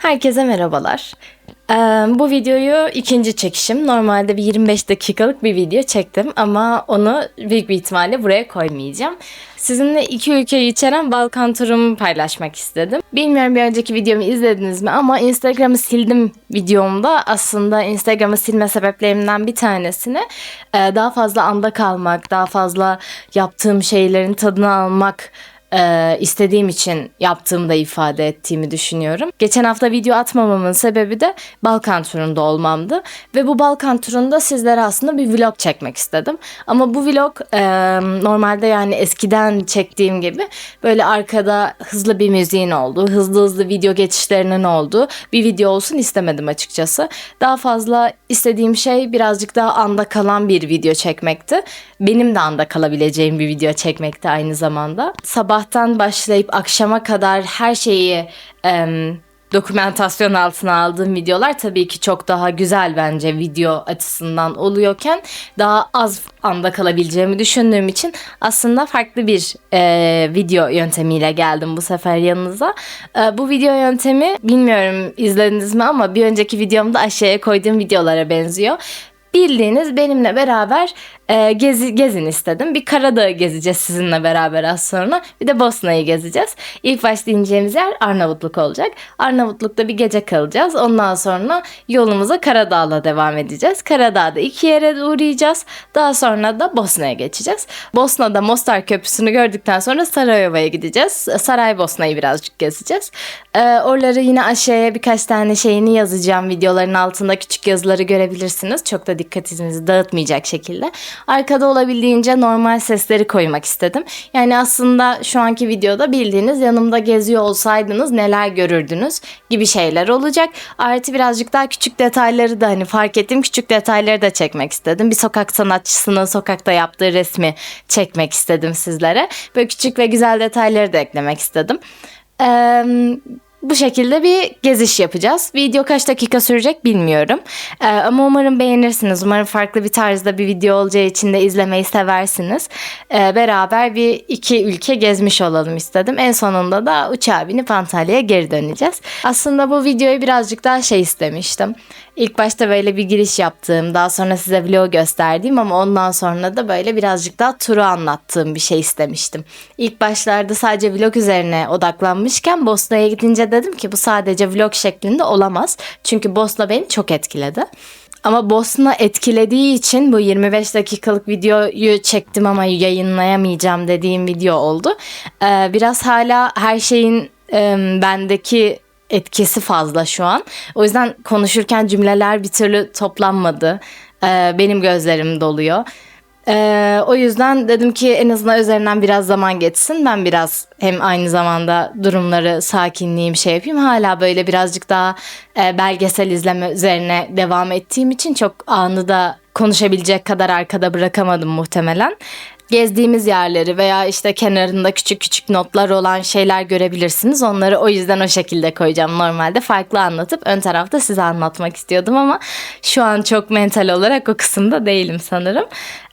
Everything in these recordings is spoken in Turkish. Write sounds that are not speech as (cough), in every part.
Herkese merhabalar. Ee, bu videoyu ikinci çekişim. Normalde bir 25 dakikalık bir video çektim ama onu büyük bir ihtimalle buraya koymayacağım. Sizinle iki ülkeyi içeren Balkan turumu paylaşmak istedim. Bilmiyorum bir önceki videomu izlediniz mi ama Instagram'ı sildim videomda. Aslında Instagram'ı silme sebeplerimden bir tanesini daha fazla anda kalmak, daha fazla yaptığım şeylerin tadını almak e, istediğim için yaptığımda ifade ettiğimi düşünüyorum. Geçen hafta video atmamamın sebebi de Balkan turunda olmamdı. Ve bu Balkan turunda sizlere aslında bir vlog çekmek istedim. Ama bu vlog e, normalde yani eskiden çektiğim gibi böyle arkada hızlı bir müziğin olduğu, hızlı hızlı video geçişlerinin olduğu bir video olsun istemedim açıkçası. Daha fazla istediğim şey birazcık daha anda kalan bir video çekmekti. Benim de anda kalabileceğim bir video çekmekti aynı zamanda. Sabahtan başlayıp akşama kadar her şeyi em, dokumentasyon altına aldığım videolar tabii ki çok daha güzel bence video açısından oluyorken daha az anda kalabileceğimi düşündüğüm için aslında farklı bir e, video yöntemiyle geldim bu sefer yanınıza. E, bu video yöntemi bilmiyorum izlediniz mi ama bir önceki videomda aşağıya koyduğum videolara benziyor bildiğiniz benimle beraber e, gezi, gezin istedim. Bir Karadağ'ı gezeceğiz sizinle beraber az sonra. Bir de Bosna'yı gezeceğiz. İlk başta ineceğimiz yer Arnavutluk olacak. Arnavutluk'ta bir gece kalacağız. Ondan sonra yolumuza Karadağ'la devam edeceğiz. Karadağ'da iki yere uğrayacağız. Daha sonra da Bosna'ya geçeceğiz. Bosna'da Mostar Köprüsü'nü gördükten sonra Sarayova'ya gideceğiz. Saraybosna'yı birazcık gezeceğiz. E, oraları yine aşağıya birkaç tane şeyini yazacağım. Videoların altında küçük yazıları görebilirsiniz. Çok da dikkatinizi dağıtmayacak şekilde. Arkada olabildiğince normal sesleri koymak istedim. Yani aslında şu anki videoda bildiğiniz yanımda geziyor olsaydınız neler görürdünüz gibi şeyler olacak. Artı birazcık daha küçük detayları da hani fark ettiğim küçük detayları da çekmek istedim. Bir sokak sanatçısının sokakta yaptığı resmi çekmek istedim sizlere. Böyle küçük ve güzel detayları da eklemek istedim. Eee bu şekilde bir geziş yapacağız. Video kaç dakika sürecek bilmiyorum. Ee, ama umarım beğenirsiniz. Umarım farklı bir tarzda bir video olacağı için de izlemeyi seversiniz. Ee, beraber bir iki ülke gezmiş olalım istedim. En sonunda da uçağa binip Antalya'ya geri döneceğiz. Aslında bu videoyu birazcık daha şey istemiştim. İlk başta böyle bir giriş yaptığım, daha sonra size vlog gösterdiğim ama ondan sonra da böyle birazcık daha turu anlattığım bir şey istemiştim. İlk başlarda sadece vlog üzerine odaklanmışken Bosna'ya gidince dedim ki bu sadece vlog şeklinde olamaz. Çünkü Bosna beni çok etkiledi. Ama Bosna etkilediği için bu 25 dakikalık videoyu çektim ama yayınlayamayacağım dediğim video oldu. Ee, biraz hala her şeyin e, bendeki etkisi fazla şu an. O yüzden konuşurken cümleler bir türlü toplanmadı. Ee, benim gözlerim doluyor. Ee, o yüzden dedim ki en azından üzerinden biraz zaman geçsin. Ben biraz hem aynı zamanda durumları sakinleyeyim şey yapayım. Hala böyle birazcık daha e, belgesel izleme üzerine devam ettiğim için çok anı da konuşabilecek kadar arkada bırakamadım muhtemelen gezdiğimiz yerleri veya işte kenarında küçük küçük notlar olan şeyler görebilirsiniz. Onları o yüzden o şekilde koyacağım. Normalde farklı anlatıp ön tarafta size anlatmak istiyordum ama şu an çok mental olarak o kısımda değilim sanırım.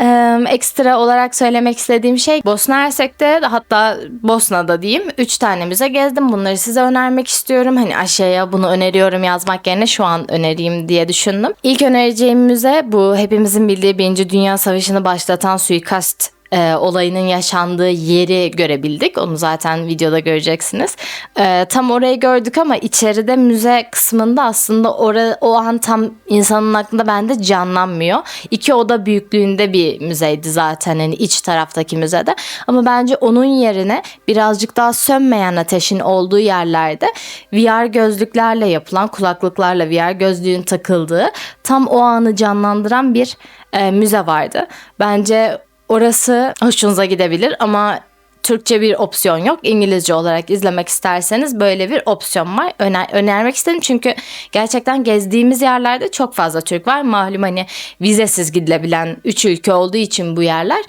Ee, ekstra olarak söylemek istediğim şey Bosna Hersek'te hatta Bosna'da diyeyim 3 tane müze gezdim. Bunları size önermek istiyorum. Hani aşağıya bunu öneriyorum yazmak yerine şu an önereyim diye düşündüm. İlk önereceğim müze bu hepimizin bildiği Birinci Dünya Savaşı'nı başlatan suikast e, olayının yaşandığı yeri görebildik. Onu zaten videoda göreceksiniz. E, tam orayı gördük ama içeride müze kısmında aslında ora, o an tam insanın aklında bende canlanmıyor. İki oda büyüklüğünde bir müzeydi zaten hani iç taraftaki müzede. Ama bence onun yerine birazcık daha sönmeyen ateşin olduğu yerlerde VR gözlüklerle yapılan kulaklıklarla VR gözlüğün takıldığı tam o anı canlandıran bir e, müze vardı. Bence Orası hoşunuza gidebilir ama Türkçe bir opsiyon yok. İngilizce olarak izlemek isterseniz böyle bir opsiyon var. Öner önermek istedim çünkü gerçekten gezdiğimiz yerlerde çok fazla Türk var. Malum hani vizesiz gidilebilen 3 ülke olduğu için bu yerler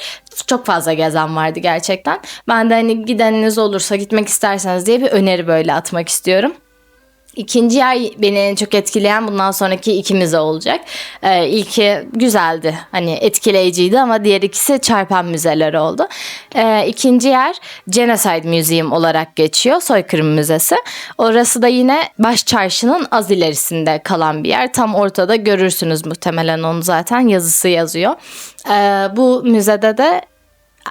çok fazla gezen vardı gerçekten. Ben de hani gideniniz olursa gitmek isterseniz diye bir öneri böyle atmak istiyorum. İkinci yer beni en çok etkileyen bundan sonraki iki müze olacak. Ee, ilki güzeldi. Hani etkileyiciydi ama diğer ikisi çarpan müzeler oldu. Ee, ikinci yer Genocide Museum olarak geçiyor. Soykırım Müzesi. Orası da yine Baş Çarşı'nın az ilerisinde kalan bir yer. Tam ortada görürsünüz muhtemelen onu zaten yazısı yazıyor. Ee, bu müzede de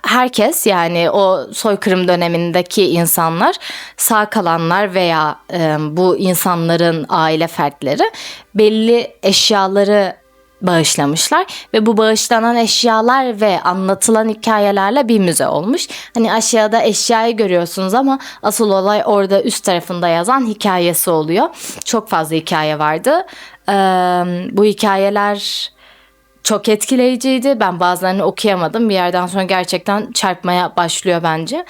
herkes yani o soykırım dönemindeki insanlar sağ kalanlar veya e, bu insanların aile fertleri belli eşyaları bağışlamışlar ve bu bağışlanan eşyalar ve anlatılan hikayelerle bir müze olmuş. Hani aşağıda eşyayı görüyorsunuz ama asıl olay orada üst tarafında yazan hikayesi oluyor. Çok fazla hikaye vardı. Ee, bu hikayeler çok etkileyiciydi. Ben bazılarını okuyamadım. Bir yerden sonra gerçekten çarpmaya başlıyor bence.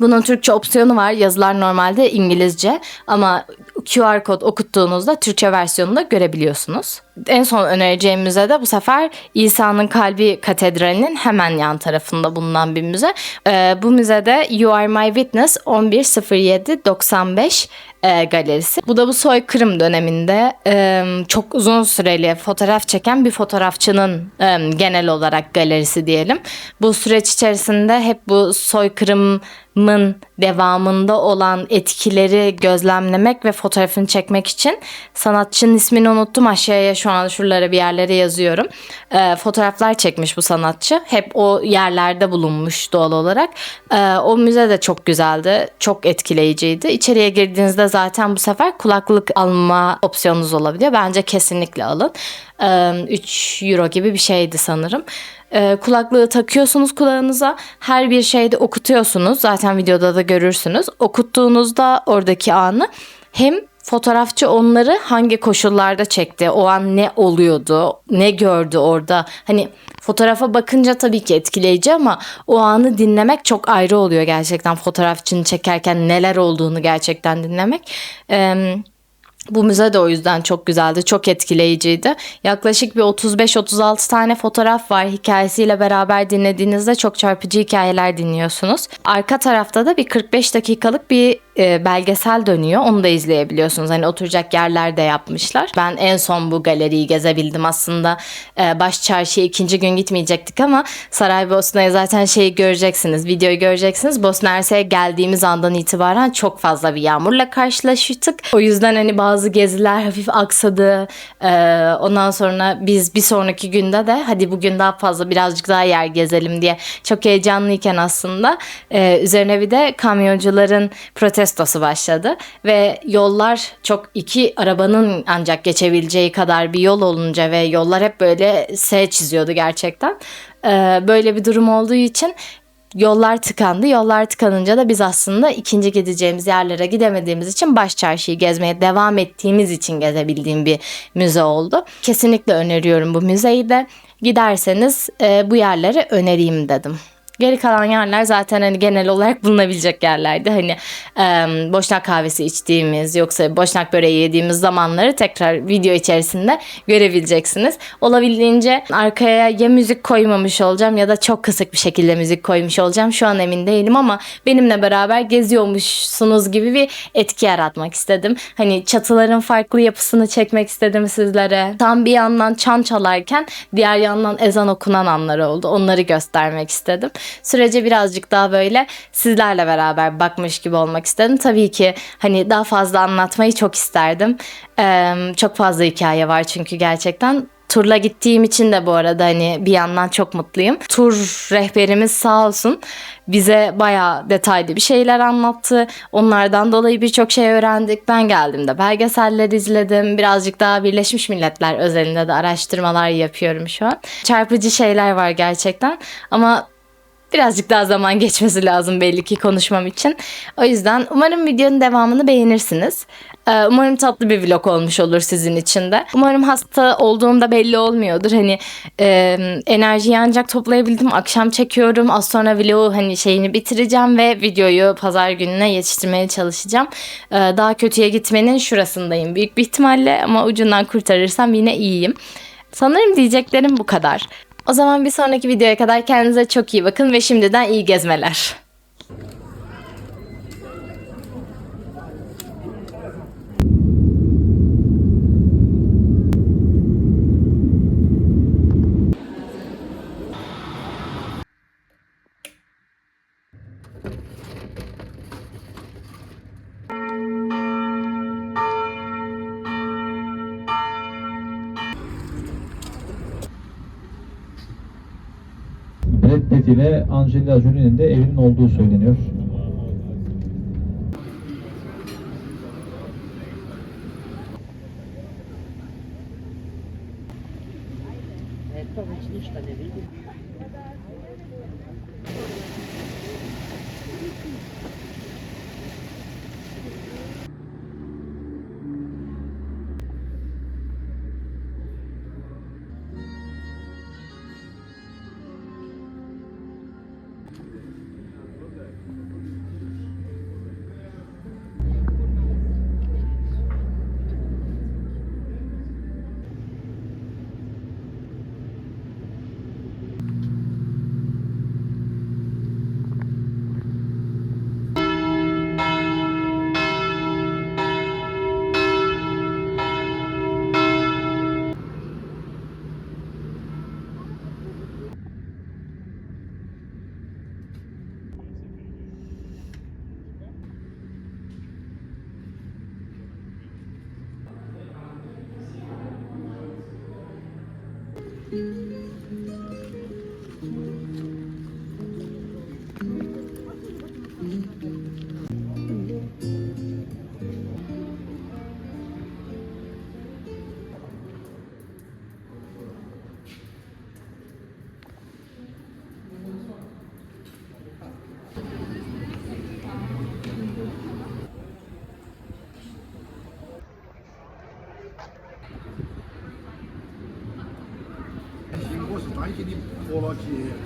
Bunun Türkçe opsiyonu var. Yazılar normalde İngilizce ama QR kod okuttuğunuzda Türkçe versiyonunu da görebiliyorsunuz. En son önereceğim müze de bu sefer İsa'nın Kalbi Katedrali'nin hemen yan tarafında bulunan bir müze. Ee, bu müzede You Are My Witness 110795 e, galerisi. Bu da bu soykırım döneminde e, çok uzun süreli fotoğraf çeken bir fotoğrafçının e, genel olarak galerisi diyelim. Bu süreç içerisinde hep bu soykırımın devamında olan etkileri gözlemlemek ve fotoğrafını çekmek için sanatçının ismini unuttum aşağıya şu an şuralara bir yerlere yazıyorum. E, fotoğraflar çekmiş bu sanatçı. Hep o yerlerde bulunmuş doğal olarak. E, o müze de çok güzeldi. Çok etkileyiciydi. İçeriye girdiğinizde zaten bu sefer kulaklık alma opsiyonunuz olabiliyor. Bence kesinlikle alın. E, 3 euro gibi bir şeydi sanırım. Kulaklığı takıyorsunuz kulağınıza. Her bir şeyde okutuyorsunuz. Zaten videoda da görürsünüz. Okuttuğunuzda oradaki anı hem fotoğrafçı onları hangi koşullarda çekti, o an ne oluyordu, ne gördü orada. Hani fotoğrafa bakınca tabii ki etkileyici ama o anı dinlemek çok ayrı oluyor gerçekten fotoğrafçını çekerken neler olduğunu gerçekten dinlemek. Ee, bu müze de o yüzden çok güzeldi, çok etkileyiciydi. Yaklaşık bir 35-36 tane fotoğraf var. Hikayesiyle beraber dinlediğinizde çok çarpıcı hikayeler dinliyorsunuz. Arka tarafta da bir 45 dakikalık bir e, belgesel dönüyor. Onu da izleyebiliyorsunuz. Hani oturacak yerler de yapmışlar. Ben en son bu galeriyi gezebildim aslında. E, Baş Çarşı'ya ikinci gün gitmeyecektik ama Saraybosna'ya zaten şeyi göreceksiniz. Videoyu göreceksiniz. Bosna Hersek'e geldiğimiz andan itibaren çok fazla bir yağmurla karşılaştık. O yüzden hani bazı geziler hafif aksadı. E, ondan sonra biz bir sonraki günde de hadi bugün daha fazla birazcık daha yer gezelim diye çok heyecanlıyken aslında e, üzerine bir de kamyoncuların protestosu başladı ve yollar çok iki arabanın ancak geçebileceği kadar bir yol olunca ve yollar hep böyle S çiziyordu gerçekten. Ee, böyle bir durum olduğu için yollar tıkandı. Yollar tıkanınca da biz aslında ikinci gideceğimiz yerlere gidemediğimiz için baş çarşıyı gezmeye devam ettiğimiz için gezebildiğim bir müze oldu. Kesinlikle öneriyorum bu müzeyi de. Giderseniz e, bu yerleri önereyim dedim. Geri kalan yerler zaten hani genel olarak bulunabilecek yerlerdi. Hani e, boşnak kahvesi içtiğimiz yoksa boşnak böreği yediğimiz zamanları tekrar video içerisinde görebileceksiniz. Olabildiğince arkaya ya müzik koymamış olacağım ya da çok kısık bir şekilde müzik koymuş olacağım. Şu an emin değilim ama benimle beraber geziyormuşsunuz gibi bir etki yaratmak istedim. Hani çatıların farklı yapısını çekmek istedim sizlere. Tam bir yandan çan çalarken diğer yandan ezan okunan anlar oldu. Onları göstermek istedim sürece birazcık daha böyle sizlerle beraber bakmış gibi olmak istedim. Tabii ki hani daha fazla anlatmayı çok isterdim. Ee, çok fazla hikaye var çünkü gerçekten Turla gittiğim için de bu arada hani bir yandan çok mutluyum. Tur rehberimiz sağ olsun bize bayağı detaylı bir şeyler anlattı. Onlardan dolayı birçok şey öğrendik. Ben geldiğimde belgeseller izledim. Birazcık daha Birleşmiş Milletler özelinde de araştırmalar yapıyorum şu an. Çarpıcı şeyler var gerçekten ama Birazcık daha zaman (laughs) geçmesi lazım belli ki konuşmam için. O yüzden umarım videonun devamını beğenirsiniz. Ee, umarım tatlı bir vlog olmuş olur sizin için de. Umarım hasta olduğumda belli olmuyordur. Hani e, enerjiyi ancak toplayabildim. Akşam çekiyorum. Az sonra vlogu hani şeyini bitireceğim ve videoyu pazar gününe yetiştirmeye çalışacağım. Ee, daha kötüye gitmenin şurasındayım büyük bir ihtimalle ama ucundan kurtarırsam yine iyiyim. Sanırım diyeceklerim bu kadar. O zaman bir sonraki videoya kadar kendinize çok iyi bakın ve şimdiden iyi gezmeler. Şiddetiyle Angelina Jolie'nin de evinin olduğu söyleniyor. Thank Yeah.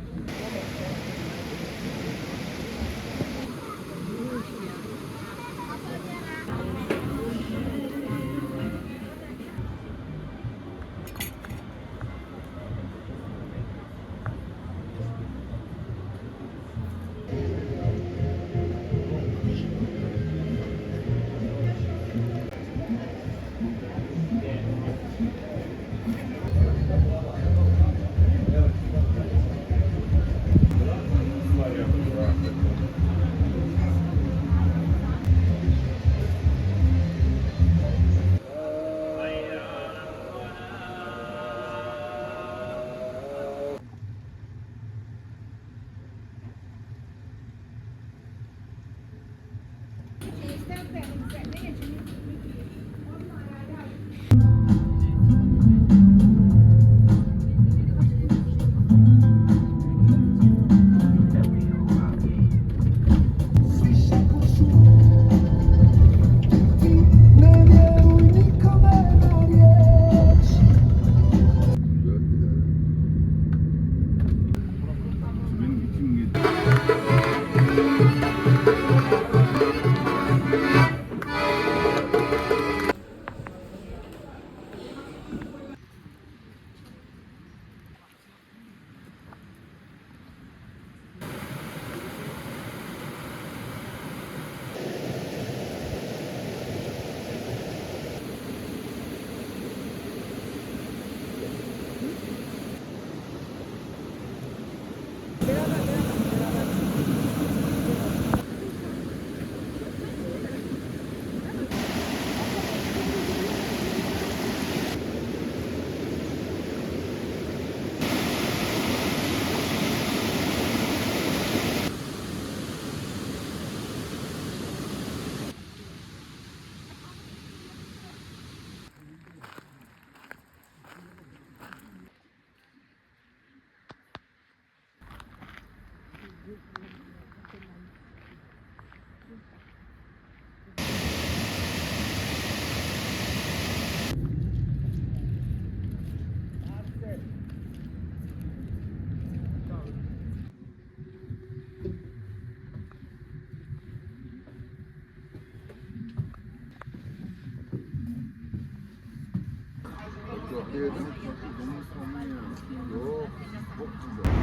Yok. Çok güzel.